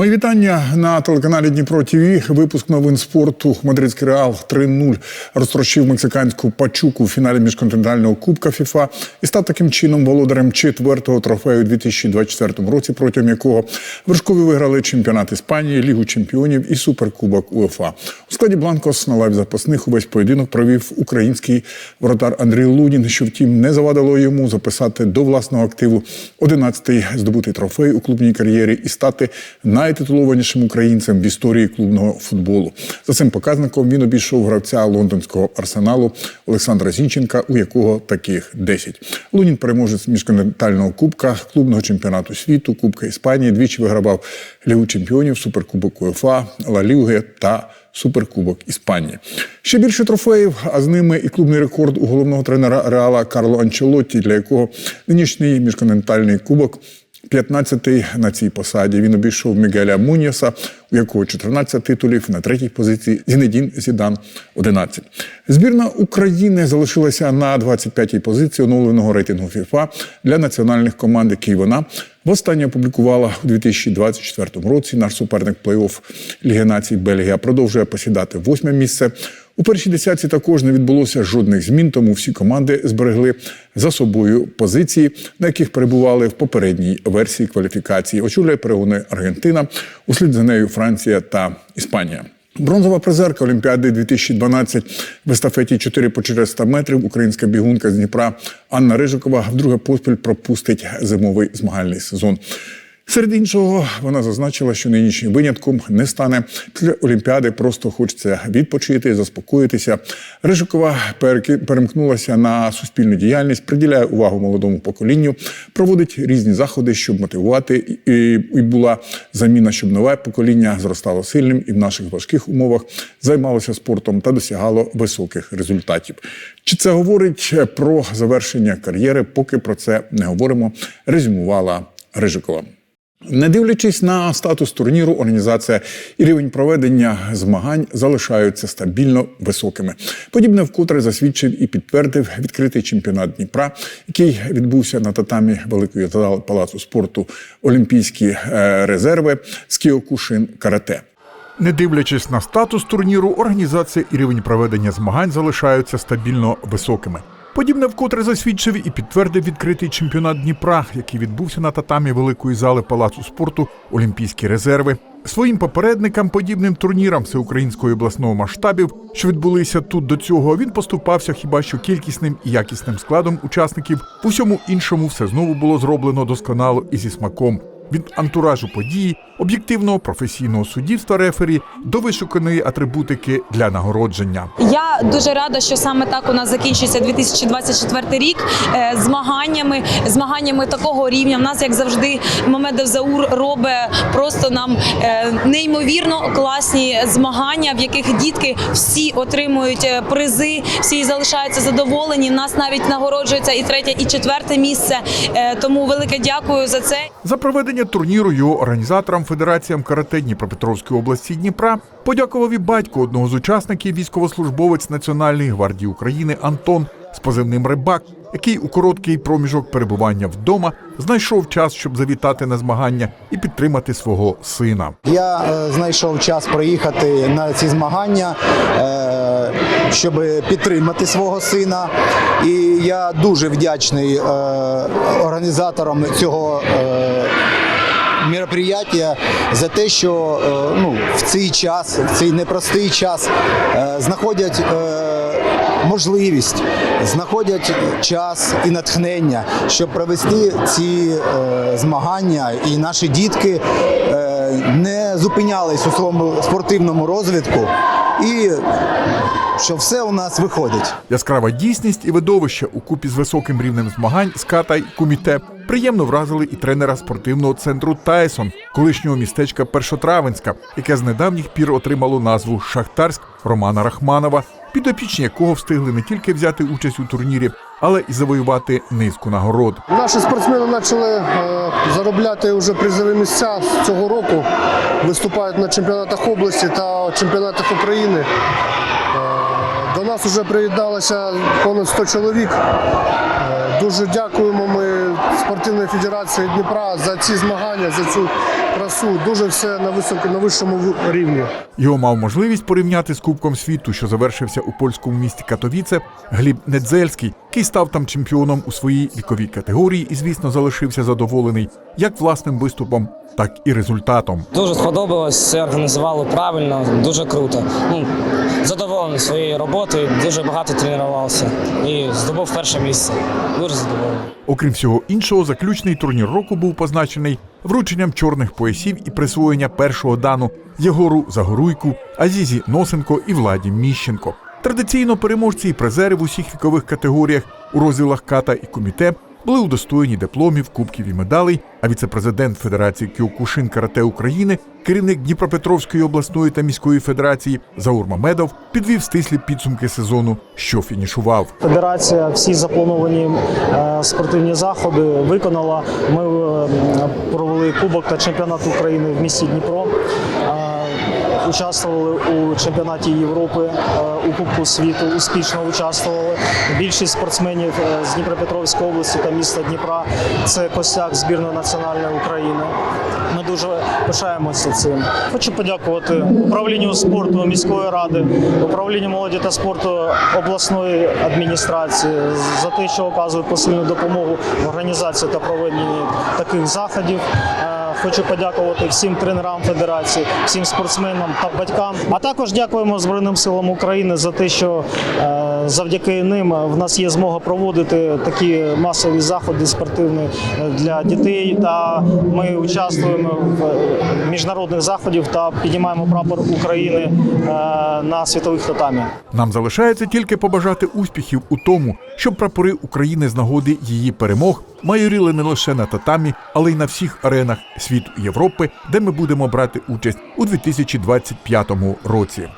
Мої вітання на телеканалі Дніпро ТВ. Випуск новин спорту. Мадридський реал 3-0 розтрощив мексиканську пачуку у фіналі міжконтинентального кубка ФІФА і став таким чином володарем четвертого трофею у 2024 році, протягом якого вершкові виграли чемпіонат Іспанії, Лігу чемпіонів і суперкубок УЕФА. У складі Бланкос на лаві запасних увесь поєдинок провів український воротар Андрій Лунін, що втім не завадило йому записати до власного активу 11-й здобутий трофей у клубній кар'єрі і стати найтитулованішим українцем в історії клубного футболу. За цим показником він обійшов гравця лондонського арсеналу Олександра Зінченка, у якого таких 10. Лунін переможець міжконтинентального кубка, клубного чемпіонату світу, Кубка Іспанії, двічі вигравав Лігу чемпіонів, Суперкубок УЕФА, Ла Ліги та Суперкубок Іспанії. Ще більше трофеїв, а з ними і клубний рекорд у головного тренера Реала Карло Анчелотті, для якого нинішній міжконтинентальний кубок 15-й на цій посаді. Він обійшов Мігеля Муньяса, у якого 14 титулів на третій позиції. Зінедін Зідан 11. Збірна України залишилася на 25-й позиції оновленого рейтингу ФІФА для національних команд, який вона востаннє опублікувала у 2024 році. Наш суперник плей-офф Ліги націй Бельгія продовжує посідати восьме місце. У першій десятці також не відбулося жодних змін, тому всі команди зберегли за собою позиції, на яких перебували в попередній версії кваліфікації. Очолює перегони Аргентина, услід за нею Франція та Іспанія. Бронзова призерка Олімпіади 2012 в естафеті 4 по 400 метрів. Українська бігунка з Дніпра Анна Рижикова вдруге поспіль пропустить зимовий змагальний сезон. Серед іншого, вона зазначила, що нинішнім винятком не стане після Олімпіади. Просто хочеться відпочити, заспокоїтися. Рижикова перемкнулася на суспільну діяльність, приділяє увагу молодому поколінню, проводить різні заходи, щоб мотивувати, і була заміна, щоб нове покоління зростало сильним і в наших важких умовах займалося спортом та досягало високих результатів. Чи це говорить про завершення кар'єри? Поки про це не говоримо. Резюмувала Рижикова. Не дивлячись на статус турніру, організація і рівень проведення змагань залишаються стабільно високими. Подібне вкотре засвідчив і підтвердив відкритий чемпіонат Дніпра, який відбувся на татамі великої зали палацу спорту Олімпійські е, резерви з Кіокушин Карате. Не дивлячись на статус турніру, організація і рівень проведення змагань залишаються стабільно високими. Подібне вкотре засвідчив і підтвердив відкритий чемпіонат Дніпра, який відбувся на татамі великої зали палацу спорту Олімпійські резерви. Своїм попередникам, подібним турнірам всеукраїнського обласного масштабів, що відбулися тут до цього, він поступався хіба що кількісним і якісним складом учасників. В усьому іншому все знову було зроблено досконало і зі смаком. Від антуражу події, об'єктивного професійного суддівства рефері до вишуканої атрибутики для нагородження. Я дуже рада, що саме так у нас закінчується 2024 рік е, змаганнями, змаганнями такого рівня. В нас, як завжди, Мамедов Заур робить просто нам е, неймовірно класні змагання, в яких дітки всі отримують е, призи, всі залишаються задоволені. В нас навіть нагороджується і третє, і четверте місце. Тому велике дякую за це. За проведення турніру його організаторам Федераціям карате Дніпропетровської області Дніпра подякував і батько одного з учасників, військовослужбовець Національної гвардії України Антон з позивним Рибак, який у короткий проміжок перебування вдома знайшов час, щоб завітати на змагання і підтримати свого сина. Я е, знайшов час приїхати на ці змагання, е, щоб підтримати свого сина. І я дуже вдячний е, організаторам цього. Е, Мероприятия за те, що е, ну, в цей час, в цей непростий час е, знаходять е, можливість, знаходять час і натхнення, щоб провести ці змагання, і наші дітки не зупинялись у своєму спортивному розвитку, і що все у нас виходить. Яскрава дійсність і видовище у купі з високим рівнем змагань з ката й куміте приємно вразили і тренера спортивного центру Тайсон, колишнього містечка Першотравенська, яке з недавніх пір отримало назву Шахтарськ Романа Рахманова, підопічні якого встигли не тільки взяти участь у турнірі, але і завоювати низку нагород. Наші спортсмени почали е, заробляти вже призові місця з цього року. Виступають на чемпіонатах області та чемпіонатах України. Е, До нас вже приєдналося понад 100 чоловік. Е, Дуже ми спортивної федерації Дніпра за ці змагання, за цю красу. Дуже все на високо на вищому рівні. Його мав можливість порівняти з Кубком світу, що завершився у польському місті Катовіце, Гліб Недзельський, який став там чемпіоном у своїй віковій категорії і, звісно, залишився задоволений як власним виступом, так і результатом. Дуже сподобалось, все організували правильно, дуже круто. Ну, задоволений своєю роботою, дуже багато тренувався і здобув перше місце. Дуже задоволений. Окрім всього іншого, заключний турнір року був позначений врученням чорних поясів і присвоєння першого дану Єгору Загоруйку, Азізі Носенко і Владі Міщенко. Традиційно переможці і призери в усіх вікових категоріях у розділах ката і комітет були удостоєні дипломів, кубків і медалей. А віце-президент Федерації Кіокушин Карате України, керівник Дніпропетровської обласної та міської федерації Заур Мамедов підвів стислі підсумки сезону, що фінішував. Федерація всі заплановані е, спортивні заходи виконала. Ми е, провели кубок та чемпіонат України в місті Дніпро. Е, Участвували у чемпіонаті Європи, е, у Кубку світу, успішно участвували. Більшість спортсменів е, з Дніпропетровської області та міста Дніпра це костяк збірної національної України. Ми дуже пишаємося цим. Хочу подякувати управлінню спорту міської ради, управлінню молоді та спорту обласної адміністрації за те, що оказують посильну допомогу в організації та проведенні таких заходів. Хочу подякувати всім тренерам федерації, всім спортсменам та батькам. А також дякуємо Збройним силам України за те, що е, завдяки ним в нас є змога проводити такі масові заходи спортивні е, для дітей. Та ми участвуємо в е, міжнародних заходах та піднімаємо прапор України на світових татамі. Нам залишається тільки побажати успіхів у тому, щоб прапори України з нагоди її перемог майоріли не лише на татамі, але й на всіх аренах світу Європи, де ми будемо брати участь у 2025 році.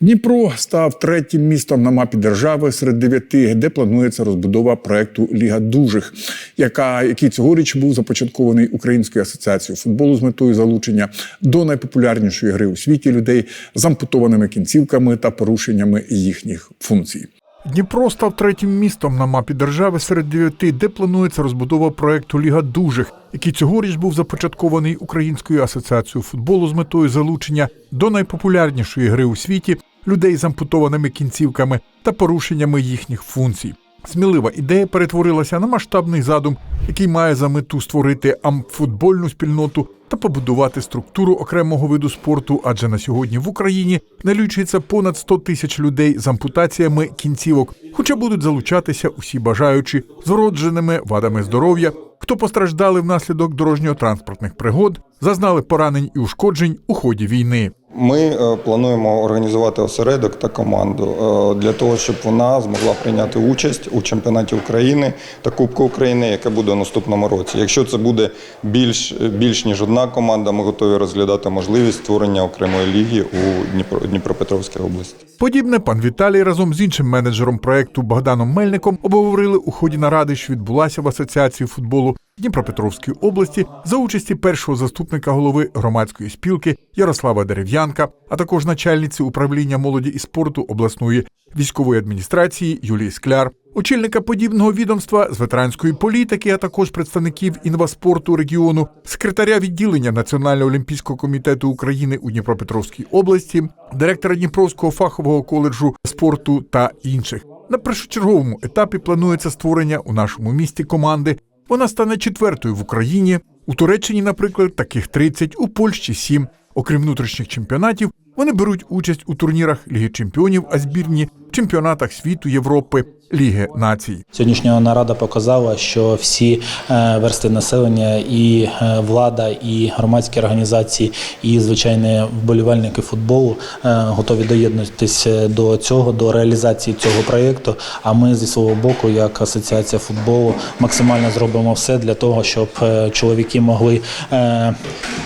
Дніпро став третім містом на мапі держави серед дев'яти, де планується розбудова проекту Ліга дужих, яка який цьогоріч був започаткований Українською асоціацією футболу з метою залучення до найпопулярнішої гри у світі людей з ампутованими кінцівками та порушеннями їхніх функцій. Дніпро став третім містом на мапі держави серед дев'яти, де планується розбудова проекту Ліга дужих, який цьогоріч був започаткований Українською асоціацією футболу з метою залучення до найпопулярнішої гри у світі людей з ампутованими кінцівками та порушеннями їхніх функцій. Смілива ідея перетворилася на масштабний задум, який має за мету створити амфутбольну спільноту та побудувати структуру окремого виду спорту, адже на сьогодні в Україні налічується понад 100 тисяч людей з ампутаціями кінцівок, хоча будуть залучатися усі бажаючі з вродженими вадами здоров'я, хто постраждали внаслідок дорожньо-транспортних пригод, зазнали поранень і ушкоджень у ході війни. Ми е, плануємо організувати осередок та команду е, для того, щоб вона змогла прийняти участь у чемпіонаті України та Кубку України, яке буде у наступному році. Якщо це буде більш, більш ніж одна команда, ми готові розглядати можливість створення окремої ліги у Дніпро, Дніпропетровській області. Подібне пан Віталій разом з іншим менеджером проекту Богданом Мельником обговорили у ході наради, що відбулася в Асоціації футболу Дніпропетровської області за участі першого заступника голови громадської спілки Ярослава Дерев'янка, а також начальниці управління молоді і спорту обласної військової адміністрації Юлії Скляр, очільника подібного відомства з ветеранської політики, а також представників інваспорту регіону, секретаря відділення Національного олімпійського комітету України у Дніпропетровській області, директора Дніпровського фахового коледжу спорту та інших. На першочерговому етапі планується створення у нашому місті команди. Вона стане четвертою в Україні. У Туреччині, наприклад, таких 30, у Польщі 7. Окрім внутрішніх чемпіонатів, вони беруть участь у турнірах Ліги Чемпіонів, а збірні чемпіонатах світу, Європи, Ліги націй. Сьогоднішня нарада показала, що всі е, версти населення, і е, влада, і громадські організації, і звичайні вболівальники футболу е, готові доєднатися до цього, до реалізації цього проєкту. А ми зі свого боку, як асоціація футболу, максимально зробимо все для того, щоб чоловіки могли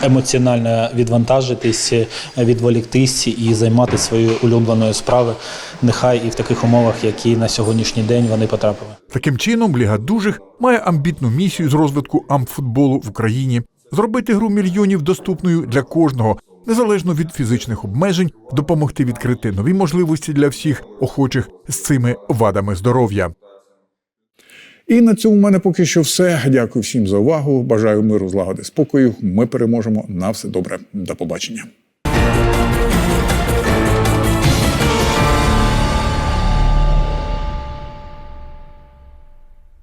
емоціонально відвантажитись, відволіктись і займатися своєю улюбленою справою, нехай і в таких умовах, які на сьогоднішній день вони потрапили. Таким чином, Ліга дужих має амбітну місію з розвитку амфутболу в Україні зробити гру мільйонів доступною для кожного, незалежно від фізичних обмежень, допомогти відкрити нові можливості для всіх охочих з цими вадами здоров'я. І на цьому в мене поки що все. Дякую всім за увагу. Бажаю миру, злагоди, спокою. Ми переможемо. На все добре. До побачення.